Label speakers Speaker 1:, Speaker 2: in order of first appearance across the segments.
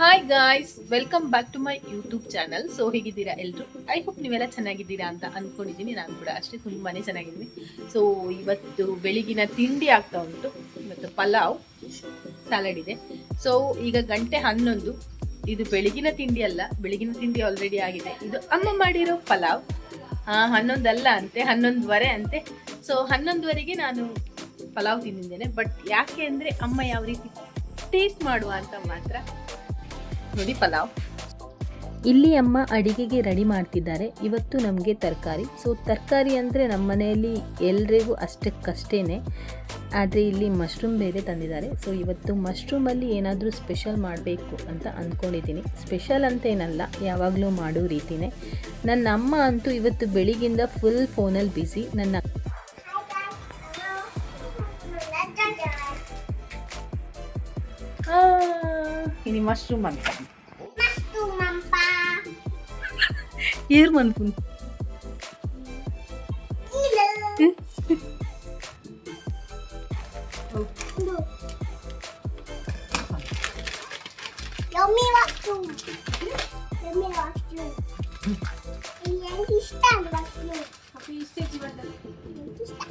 Speaker 1: Hi guys welcome back to my YouTube channel so ಹೇಗಿದ್ದೀರಾ ಎಲ್ಲರೂ I hope ನೀವೆಲ್ಲ ಚೆನ್ನಾಗಿದ್ದೀರಾ ಅಂತ ಅಂದ್ಕೊಂಡಿದ್ದೀನಿ ನಾನು ಕೂಡ ಅಷ್ಟೇ ತುಂಬಾ ಚೆನ್ನಾಗಿದ್ದೀನಿ. ಸೊ ಇವತ್ತು ಬೆಳಿಗಿನ ತಿಂಡಿ ಆಗ್ತಾ ಉಂಟು. ಇವತ್ತು ಪಲಾವ್ ಸ್ಯಾಲಡ್ ಇದೆ. ಸೊ ಈಗ ಗಂಟೆ ಹನ್ನೊಂದು. ಇದು ಬೆಳಗಿನ ತಿಂಡಿ ಅಲ್ಲ, ಬೆಳಗಿನ ತಿಂಡಿ ಆಲ್ರೆಡಿ ಆಗಿದೆ. ಇದು ಅಮ್ಮ ಮಾಡಿರೋ ಪಲಾವ್. ಹನ್ನೊಂದಲ್ಲ ಅಂತೆ, ಹನ್ನೊಂದುವರೆ ಅಂತೆ. ಸೊ ಹನ್ನೊಂದುವರೆಗೆ ನಾನು ಪಲಾವ್ ತಿಂದಿದ್ದೇನೆ. ಬಟ್ ಯಾಕೆ ಅಂದರೆ ಅಮ್ಮ ಯಾವ ರೀತಿ ಟೇಸ್ಟ್ ಮಾಡುವ ಅಂತ ಮಾತ್ರ ನೋಡಿ ಪಲಾವ್
Speaker 2: ಇಲ್ಲಿ ಅಮ್ಮ ಅಡಿಗೆಗೆ ರೆಡಿ ಮಾಡ್ತಿದ್ದಾರೆ. ಇವತ್ತು ನಮಗೆ ತರಕಾರಿ. ಸೊ ತರಕಾರಿ ಅಂದರೆ ನಮ್ಮ ಮನೆಯಲ್ಲಿ ಎಲ್ರಿಗೂ ಅಷ್ಟಕ್ಕಷ್ಟೇ ಆದರೆ ಇಲ್ಲಿ ಮಶ್ರೂಮ್ ಬೇರೆ ತಂದಿದ್ದಾರೆ. ಸೊ ಇವತ್ತು ಮಶ್ರೂಮಲ್ಲಿ ಏನಾದರೂ ಸ್ಪೆಷಲ್ ಮಾಡಬೇಕು ಅಂತ ಅಂದ್ಕೊಂಡಿದ್ದೀನಿ. ಸ್ಪೆಷಲ್ ಅಂತ ಏನಲ್ಲ ಯಾವಾಗಲೂ ಮಾಡೋ ರೀತಿನೇ. ನನ್ನ ಅಮ್ಮ ಅಂತೂ ಇವತ್ತು ಬೆಳಿಗ್ಗಿಂದ ಫುಲ್ ಫೋನಲ್ಲಿ ಬ್ಯುಸಿ ನನ್ನ
Speaker 1: ini mushroom అంటాం mushroom అంపా
Speaker 3: ఏర్ అనుకుంది Yummy mushroom. Yummy mushroom. ఏంటి ఇష్టం mushroom. అప్పుడు ఇస్తే జీవన్ ఏంటి ఇష్టం.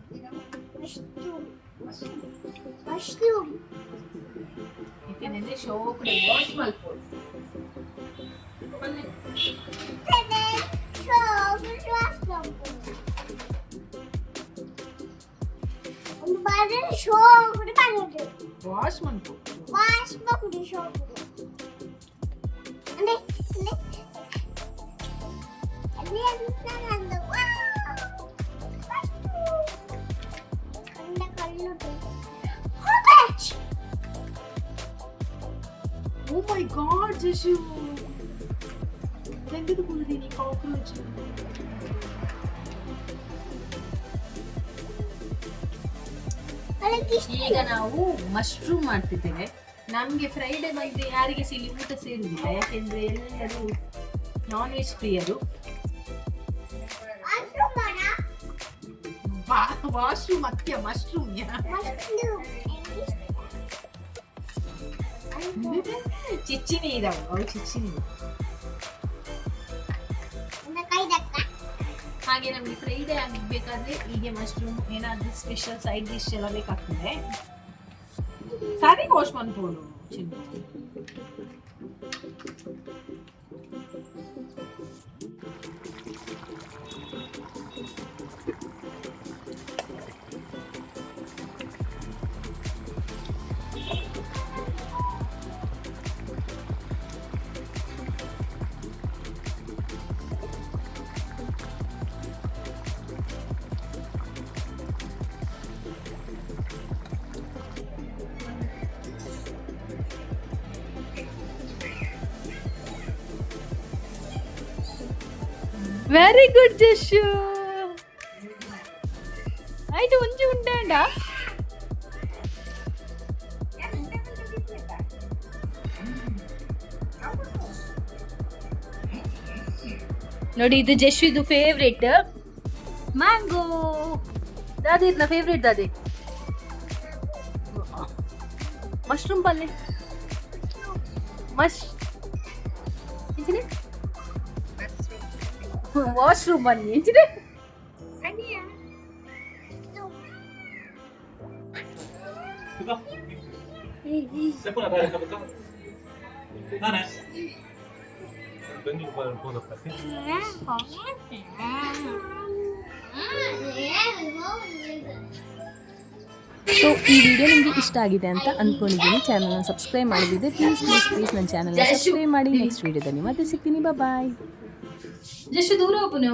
Speaker 3: Mushroom. Entendendo
Speaker 1: show, cremoso,
Speaker 3: malpor. Şokuru ben ödüm. Baş mı bu? Baş mı bu şokuru? Ne?
Speaker 1: Oh my god ಜಶು ತೆಗೆದುಕೊಂಡಿದ್ದೀನಿ ಕಾಕ್ರೋಚ್. ಈಗ ನಾವು ಮಶ್ರೂಮ್ ಮಾಡ್ತಿದ್ದೇವೆ. ನಮಗೆ ಫ್ರೈಡೇ ಬಗ್ಗೆ ಯಾರಿಗೆ ಸಿಲಿ ಊಟ ಸೇರುವುದಿಲ್ಲ ಯಾಕೆಂದ್ರೆ ಎಲ್ಲರೂ ನಾನ್ ವೆಜ್ ಪ್ರಿಯರು ವಾಶ್ರೂಮ್ ಅತ್ಯ ಮಶ್ರೂಮ್ ಚಿಚ್ಚಿನಿ ಇದಾವೆ ಅವಳು ಚಿಚ್ಚಿನಿ ಹಾಗೆ ನಮಗೆ ಫ್ರೈಡೆ ಆಗಬೇಕಾದ್ರೆ ಹೀಗೆ ಮಶ್ರೂಮ್ ಏನಾದ್ರೂ ಸ್ಪೆಷಲ್ ಸೈಡ್ ಡಿಶ್ ಎಲ್ಲ ಬೇಕಾಗ್ತದೆ ಸಾರಿ ವಾಶ್ ಮಾಡ್ಬೋದು ಚಿನ್ನ
Speaker 2: ವೆರಿ ಗುಡ್ ಜಶು
Speaker 4: ಆಯ್ತು ಒಂಚು ಉಂಟಾಂಡ ನೋಡಿ ಇದು ಜಶ್ವಿದು ಫೇವ್ರೇಟ್ ಮ್ಯಾಂಗೋ ದಾದಿ ಇದ್ನ ಫೇವ್ರೇಟ್ ದಾದಿ ಮಶ್ರೂಮ್ ಪಲ್ಯ ಮಶ್
Speaker 3: pôr ಬನ್ನಿ frente.
Speaker 1: ಸೊ ಈ ವಿಡಿಯೋ ನಿಮಗೆ ಇಷ್ಟ ಆಗಿದೆ ಅಂತ ಅಂದ್ಕೊಂಡಿದ್ದೀನಿ ಚಾನಲ್ನ ಸಬ್ಸ್ಕ್ರೈಬ್ ಮಾಡಿದ್ದೆ ಪ್ಲೀಸ್ ಪ್ಲೀಸ್ ಪ್ಲೀಸ್ ನನ್ನ ಚಾನಲ್ನ ಸಬ್ಸ್ಕ್ರೈಬ್ ಮಾಡಿ. ನೆಕ್ಸ್ಟ್ ವಿಡಿಯೋದಲ್ಲಿ ಮತ್ತೆ ಸಿಗ್ತೀನಿ. ಬಾಯ್
Speaker 4: যে
Speaker 5: শুধু পুনো